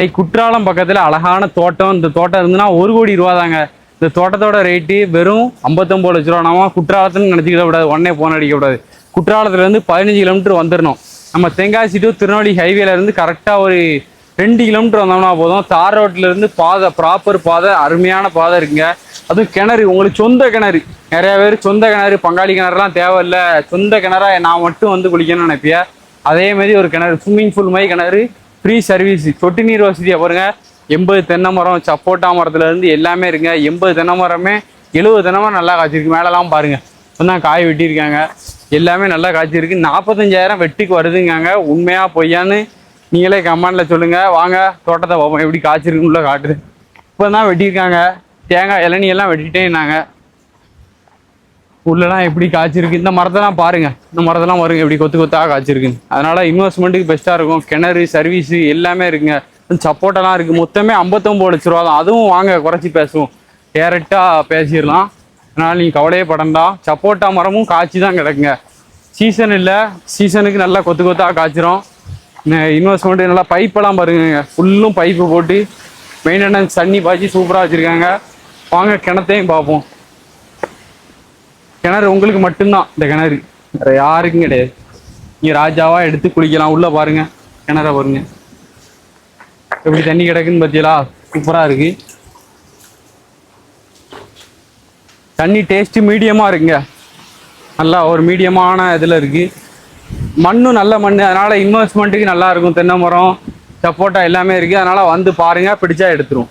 டேய், குற்றாலம் பக்கத்தில் அழகான தோட்டம். இந்த தோட்டம் இருந்துன்னா ஒரு கோடி ரூபா தாங்க இந்த தோட்டத்தோட ரேட்டு வெறும் ஐம்பத்தொம்பது லட்ச ரூபா. நம்ம குற்றாலத்துன்னு நினச்சிக்கிட கூடாது. உடனே போன அடிக்கக்கூடாது குற்றாலத்துலேருந்து பதினஞ்சு கிலோமீட்டர் வந்துடணும் நம்ம தென்காசி டு திருநெல்வேலி ஹைவேல இருந்து கரெக்டாக ஒரு ரெண்டு கிலோமீட்டர் வந்தோம்னா போதும். தார் ரோட்லேருந்து பாதை ப்ராப்பர் பாதை அருமையான பாதை இருக்குங்க. அதுவும் கிணறு. உங்களுக்கு சொந்த கிணறு. நிறைய பேர் சொந்த கிணறு பங்காளி கிணறுலாம் தேவையில்ல. சொந்த கிணறா நான் மட்டும் வந்து குளிக்கணும்னு நினைப்பியா? அதே மாதிரி ஒரு கிணறு. ஸ்விம்மிங் பூல் மாதிரி கிணறு. ஃப்ரீ சர்வீஸ் சொட்டு நீர் வசதியை பாருங்க. எண்பது தென்னை மரம் சப்போட்டா மரத்துலேருந்து எல்லாமே இருக்குங்க எண்பது தென்னை மரமே எழுபது தென்னை மரம் நல்லா காய்ச்சிருக்கு. மேலெலாம் பாருங்கள் இப்பதான் காய் வெட்டியிருக்காங்க. எல்லாமே நல்லா காய்ச்சிருக்கு. நாற்பத்தஞ்சாயிரம் வெட்டிக்கு வருதுங்காங்க. உண்மையாக பொய்யான்னு நீங்களே கமெண்டில் சொல்லுங்கள் வாங்க தோட்டத்தை பார்ப்போம். எப்படி காய்ச்சிருக்குன்னு காட்டுது. இப்போ தான் வெட்டியிருக்காங்க. தேங்காய் இளநீ எல்லாம் வெட்டிட்டேன்னாங்க. உள்ளலாம் எப்படி காய்ச்சிருக்கு இந்த மரத்தெல்லாம் பாருங்கள் இந்த மரத்தெல்லாம் வருங்க எப்படி கொத்து கொத்தாக காய்ச்சிருக்கு. அதனால் இன்வெஸ்ட்மெண்ட்டுக்கு பெஸ்ட்டாக இருக்கும். கிணறு சர்வீஸு எல்லாமே இருக்குங்க. சப்போட்டெல்லாம் இருக்குது மொத்தமே ஐம்பத்தொம்பது லட்ச ரூபா தான் அதுவும் வாங்க குறைச்சி பேசுவோம். டேரெக்டாக பேசிடலாம். அதனால் நீங்கள் கவலையே படண்டா. சப்போட்டா மரமும் காய்ச்சி தான் கிடக்குங்க. சீசன் இல்லை. சீசனுக்கு நல்லா கொத்து கொத்தாக காய்ச்சிரும். இன்வெஸ்ட்மெண்ட் நல்லா பைப்பெல்லாம் பாருங்க ஃபுல்லும் பைப்பு போட்டு மெயின்டெனன்ஸ் தண்ணி பாய்ச்சி சூப்பராக வச்சுருக்காங்க. வாங்க கிணத்தையும் பார்ப்போம். கிணறு உங்களுக்கு மட்டும்தான். இந்த கிணறு. வேற யாருக்கும் கிடையாது. நீங்க ராஜாவா எடுத்து குளிக்கலாம். உள்ள பாருங்க. கிணற பாருங்க. எப்படி தண்ணி கிடக்குன்னு பார்த்தீங்களா சூப்பரா இருக்கு. தண்ணி டேஸ்ட் மீடியமா இருக்குங்க. நல்லா ஒரு மீடியமான இதுல இருக்கு. மண்ணும் நல்ல மண் அதனால இன்வெஸ்ட்மெண்ட்டுக்கு நல்லா இருக்கும். தென்னை மரம் சப்போட்டா எல்லாமே இருக்கு. அதனால வந்து பாருங்க. பிடிச்சா எடுத்துரும்